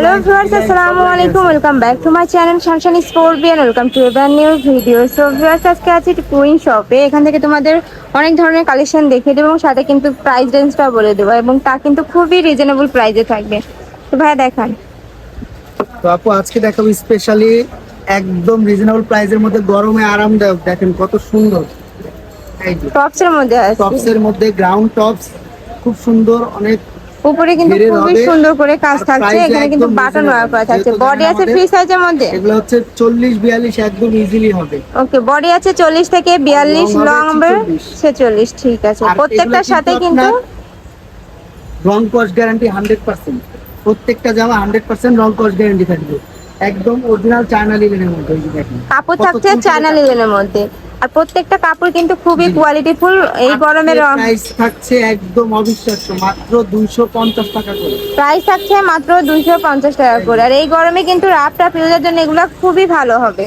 Hello viewers আসসালামু আলাইকুম welcome back to my channel শানশান স্পোর্টবিয়ান ওয়েলকাম টু এবার নিউ ভিডিও সো ভিউয়ার্স আজকে আছি টুইন শপে এখান থেকে তোমাদের অনেক ধরনের কালেকশন দেখিয়ে দেবো এবং সাথে কিন্তু প্রাইস রেঞ্জটা বলে দেবো এবং তা কিন্তু খুবই রিজনেবল প্রাইসে থাকবে। তো ভাইয়া দেখান। তো আপু আজকে দেখাবো স্পেশালি একদম রিজনেবল প্রাইসের মধ্যে গরমে আরামদায়ক। দেখেন কত সুন্দর। টপসের মধ্যে আছে। টপস এর মধ্যে গ্রাউন্ড টপস খুব সুন্দর অনেক উপরে কিন্তু খুবই সুন্দর করে কাজ থাকছে এখানে কিন্তু বাটন ওয়ার করা থাকছে বডি আছে ফ্রি সাইজের মধ্যে? এগুলো হচ্ছে চল্লিশ বিয়াল্লিশ একদম ইজিলি হবে। ওকে বডি আছে চল্লিশ থেকে বিয়াল্লিশ হবে লং হবে 46 ঠিক আছে। প্রত্যেকটার সাথে কিন্তু রং কস্ট গ্যারান্টি হান্ড্রেড পার্সেন্ট প্রত্যেকটা জামা হান্ড্রেড পার্সেন্ট রং কস্ট গ্যারান্টি থাকবে। একদম অরিজিনাল চায়না লিলেনের মধ্যে কাপড় থাকছে চায়না। লিলেনের মধ্যে। আর প্রত্যেকটা কাপড় কিন্তু খুবই কোয়ালিটিফুল এই গরমের প্রাইস থাকছে একদম অবিশ্বাস্য মাত্র দুইশো পঞ্চাশ টাকা করে। প্রাইস থাকছে মাত্র দুইশো পঞ্চাশ টাকা করে। আর এই গরমে কিন্তু রাফ টাপ ইউজের জন্য এগুলো খুবই ভালো হবে।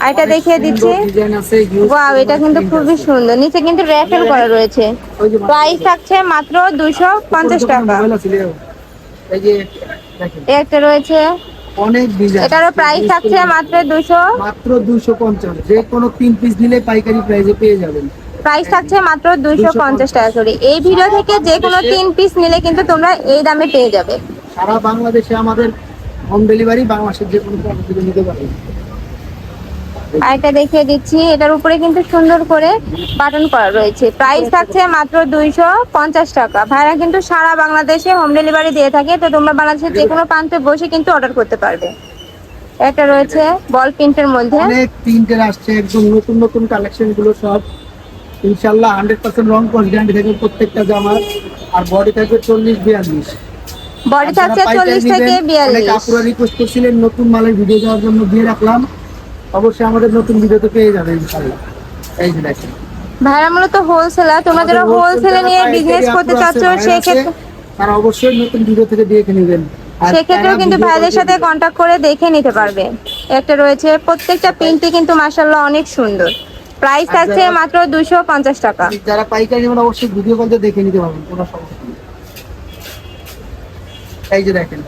আর এটা দেখিয়ে দিচ্ছি। ওয়াও এটা কিন্তু খুবই সুন্দর। নিচে কিন্তু র্যাফেল করা রয়েছে। প্রাইস থাকছে মাত্র দুইশো পঞ্চাশ উপরে টাকা। এই যে একটা রয়েছে। অনেক ডিজাইন এটারও প্রাইস থাকছে মাত্র 200 মাত্র দুইশো পঞ্চাশ। যে কোনো তিন পিস নিলে পাইকারি প্রাইসে পেয়ে যাবেন। প্রাইস থাকছে মাত্র দুইশো পঞ্চাশ টাকা করে। এই ভিডিও থেকে যে কোনো তিন পিস নিলে কিন্তু তোমরা এই দামে পেয়ে যাবে। সারা বাংলাদেশে আমাদের হোম ডেলিভারি বাংলাদেশের যে কোনো প্রান্ত থেকে নিতে পারবেন আর এটা দেখিয়ে দিচ্ছি এটার উপরে কিন্তু সুন্দর করে বাটন করা রয়েছে। প্রাইস থাকছে মাত্র দুইশো পঞ্চাশ টাকা। ভাইরা কিন্তু সারা বাংলাদেশে হোম ডেলিভারি দিয়ে থাকে তো তোমরা বাংলাদেশের যে কোনো প্রান্তে বসে কিন্তু অর্ডার করতে পারবে। একটা রয়েছে বল প্রিন্টের মধ্যে। অনেক প্রিন্টের আসছে একদম নতুন নতুন কালেকশনগুলো সব। ইনশাল্লাহ হান্ড্রেড পার্সেন্ট রং গ্যারান্টি থাকবে প্রত্যেকটা জামার আর বডি থাকবে চল্লিশ বিয়াল্লিশ। বডি থাকছে চল্লিশ থেকে বিয়াল্লিশ। আপুরা রিকোয়েস্ট করছিলেন নতুন মালের ভিডিও দেওয়ার জন্য দিয়ে রাখলাম। অবশ্যই আমাদের নতুন ভিডিওতে পেয়ে যাবে ইনশাল্লাহ এই যে দেখেন। ভাইরা মূলত হোলসেলার তোমরা যারা হোলসেলে নিয়ে বিজনেস করতে চাচ্ছ আছে, আছে, সেক্ষেত্রে তারা অবশ্যই নতুন ভিডিও থেকে দেখে নেবেন। সেক্ষেত্রেও কিন্তু ভাইদের সাথে কন্ট্যাক্ট করে দেখে নিতে পারবে। একটা রয়েছে প্রত্যেকটা প্রিন্টই কিন্তু মাসাল্লাহ অনেক সুন্দর। প্রাইস থাকছে মাত্র দুশো পঞ্চাশ টাকা। যারা পাইকারি নেবেন অবশ্যই ভিডিও কল দেখে নিতে পারবেন। কোনো সমস্যা নেই। এই যে দেখেন।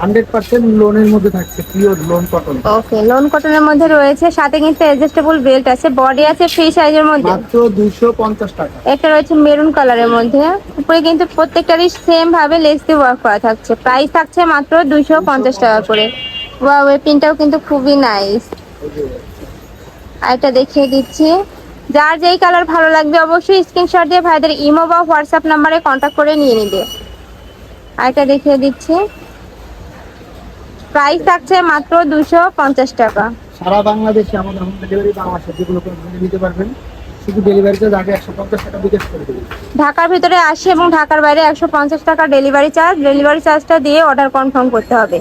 হান্ড্রেড পার্সেন্ট লোনের মধ্যে থাকছে pure lawn cotton okay lawn কটনের মধ্যে রয়েছে সাথে কিন্তু অ্যাডজাস্টেবল বেল্ট আছে বডি আছে ফ্রি সাইজের মধ্যে। মাত্র দুইশো পঞ্চাশ টাকা। একটা রয়েছে মেরুন কালারের মধ্যে। উপরে কিন্তু প্রত্যেকটারই সেম ভাবে লেস দিয়ে ওয়ার্ক করা থাকছে। প্রাইস থাকছে মাত্র দুশো পঞ্চাশ টাকা করে। ওয়াও এই প্রিন্টটাও কিন্তু খুবই নাইস আর এটা দেখিয়ে দিচ্ছি। যার যেই কালার ভালো লাগবে অবশ্যই স্ক্রিনশট দিয়ে ভাইদের ইমো বা হোয়াটসঅ্যাপ নাম্বারে কন্ট্যাক্ট করে নিয়ে নিবে। আর এটা দেখিয়ে দিচ্ছি। প্রাইস থাকছে মাত্র দুশো পঞ্চাশ টাকা। সারা বাংলাদেশে আমাদের হোম ডেলিভারি বাংলাদেশে যেগুলো করে নিতে পারবেন। শুধু ডেলিভারি চার্জ আগে একশো পঞ্চাশ টাকা বিকাশ করে দেবেন। ঢাকার ভিতরে আসে এবং ঢাকার বাইরে একশো পঞ্চাশ টাকা ডেলিভারি চার্জ ডেলিভারি চার্জটা দিয়ে অর্ডার কনফার্ম করতে হবে।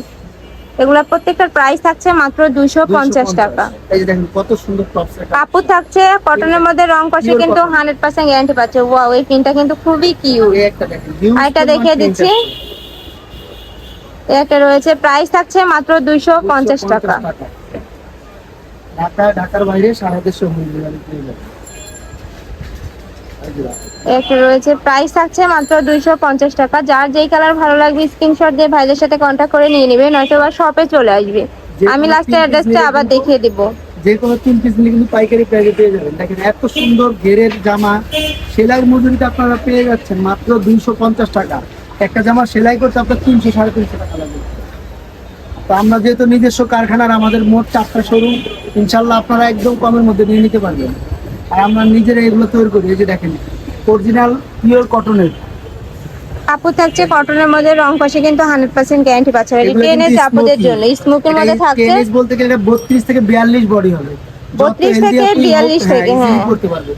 এগুলা প্রত্যেকটার প্রাইস থাকছে মাত্র দুশো পঞ্চাশ টাকা। এই যে দেখেন কত সুন্দর টপস কাপড় থাকছে কটনের মধ্যে রং কষে কিন্তু হান্ড্রেড পার্সেন্ট গ্যারান্টি পাচ্ছে। ওয়াও এই প্রিন্টটা কিন্তু খুবই কিউট একটা দেখেন এটা দেখিয়ে দিচ্ছি। একটা রয়েছে প্রাইস থাকছে মাত্র দুইশো পঞ্চাশ টাকা। ঢাকা ঢাকার বাইরে সারা দেশে একটা রয়েছে প্রাইস থাকছে মাত্র দুইশো পঞ্চাশ টাকা। যার যেই কালার ভালো লাগবে স্ক্রিনশট দিয়ে ভাইদের সাথে কন্ট্যাক্ট করে নিয়ে নেবে নয়তো বা শপে চলে আসবে। আমি কোনো লাস্টে তিন piece অ্যাড্রেসটা আবার দেখিয়ে দিব। যে কোনো তিন পিস নিলে কিন্তু পাইকারি প্রাইসে পেয়ে যাবেন। দেখেন এত সুন্দর ঘেরের জামা সেলাই মজুরিতে আপনারা পেয়ে যাচ্ছেন মাত্র দুইশো পঞ্চাশ টাকা। একটা জামা সেলাই করতে আপনার তিনশো সাড়ে তিনশো টাকা লাগবে। তো আমরা যেহেতু নিজস্ব কারখানার আমাদের মোট চারটা শোরুম ইনশাল্লাহ আপনারা একদম কমের মধ্যে নিয়ে নিতে পারবেন। আর আমরা নিজেরা এগুলো তৈরি করি এই যে দেখেন অরিজিনাল পিওর কটনের কাপড় থাকছে কটনের মধ্যে রং কষে কিন্তু হান্ড্রেড পার্সেন্ট গ্যারান্টি পাচ্ছে। কিন্তু চাপদের smoky। জন্য। স্মোকের মধ্যে থাকছে টেনিস বলতে গেলে বত্রিশ থেকে বিয়াল্লিশ বডি হবে। যত 32 থেকে আপুই 42 থেকে, হ্যাঁ। করতে পারবে।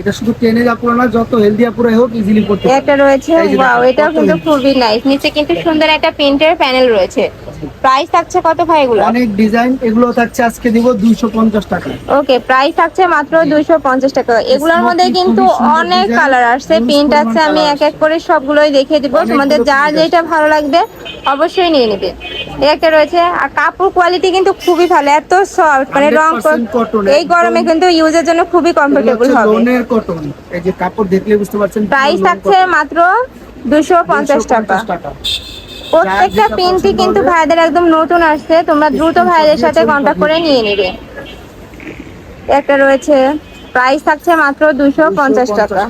এটা শুধু টেনের আপুরা না যত হেলদি পুরো হোক ইজিলি করতে এটা একটা রয়েছে ওয়াও এটা এটাও কিন্তু খুবই নাইস নিচে কিন্তু সুন্দর একটা প্রিন্টের প্যানেল রয়েছে। প্রাইস থাকছে কত ভাই এগুলো? অনেক ডিজাইন এগুলো থাকছে আজকে দিব দুইশো পঞ্চাশ টাকা। ওকে প্রাইস থাকছে মাত্র দুইশো পঞ্চাশ টাকা। এগুলোর মধ্যে কিন্তু অনেক কালার আসছে। প্রিন্ট আছে আমি এক এক করে সবগুলোই দেখিয়ে দিব। তোমাদের যার যেটা ভালো লাগবে অবশ্যই নিয়ে নেবে। একটা রয়েছে। আর কাপড় কোয়ালিটি কিন্তু খুবই ভালো। এত সফট মানে রং এই গরমে। কিন্তু ইউজের জন্য খুবই কমফোর্টেবল হবে। লোনের কটন এই যে কাপড় দেখলে বুঝতে পারছেন প্রাইস থাকছে মাত্র দুশো পঞ্চাশ টাকা। 250 টাকা। প্রত্যেকটা পিনটি কিন্তু ভাইদের একদম নতুন আসছে। তোমরা দ্রুত ভাইদের সাথে কন্ট্যাক্ট করে নিয়ে নিবে। একটা রয়েছে প্রাইস থাকছে মাত্র দুশো পঞ্চাশ 250 টাকা।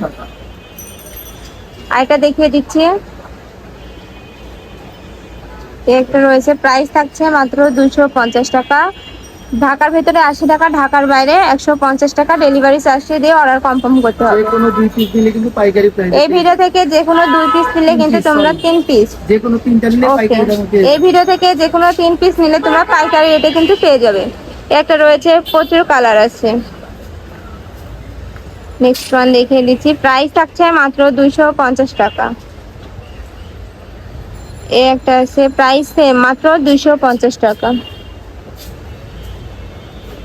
আরেকটা দেখিয়ে দিচ্ছি। একটা রয়েছে প্রাইস থাকছে মাত্র দুশো পঞ্চাশ টাকা। ঢাকার ভেতরে আশি টাকা ঢাকার বাইরে একশো পঞ্চাশ টাকা ডেলিভারি চার্জ দিয়ে অর্ডার কনফার্ম করতে হবে। কোনো দুই পিস নিলে কিন্তু পাইকারি প্রাইস এই ভিডিও থেকে যে কোনো দুই পিস নিলে কিন্তু তোমরা তিন পিস যে কোনো তিনটা নিলে পাইকারি দামে এই ভিডিও থেকে যে কোনো তিন পিস নিলে তোমরা পাইকারি রেটে কিন্তু পেয়ে যাবে। একটা রয়েছে প্রচুর কালার আছে। নেক্সট ওয়ান দেখিয়ে দিচ্ছি। প্রাইস থাকছে মাত্র দুইশো পঞ্চাশ টাকা। এই একটা আছে প্রাইস সেম মাত্র দুইশো পঞ্চাশ টাকা।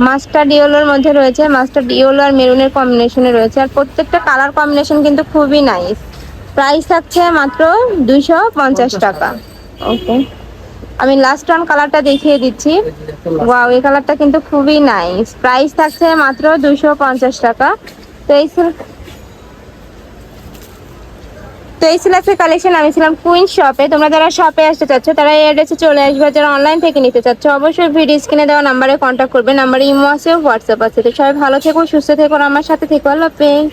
মাস্টার ডিওলোর মধ্যে রয়েছে, মাস্টার ডিওলো আর মেরুনের কম্বিনেশনে রয়েছে। আর প্রত্যেকটা কালার কম্বিনেশন কিন্তু খুবই নাইস প্রাইস থাকছে মাত্র দুইশো পঞ্চাশ টাকা। ওকে আমি লাস্ট ওয়ান কালারটা দেখিয়ে দিচ্ছি। ওয়াও এই কালারটা কিন্তু খুবই নাইস প্রাইস থাকছে মাত্র দুইশো পঞ্চাশ টাকা। তো এই তো এই ছিল আজকে কালেকশন আমি ছিলাম কুইন শপে তোমরা যারা শপে আসতে চাচ্ছ, তারা এই অ্যাড্রেসে চলে আসবে। যারা অনলাইন থেকে নিতে চাচ্ছ, অবশ্যই ভিডিও স্ক্রিনে দেওয়া নাম্বারে কন্ট্যাক্ট করবে। নাম্বারে ইমো আছে হোয়াটসঅ্যাপ আছে। তো সবাই ভালো থেকো, সুস্থ থেকো আমার সাথে থেকো। আল্লাহ হাফেজ।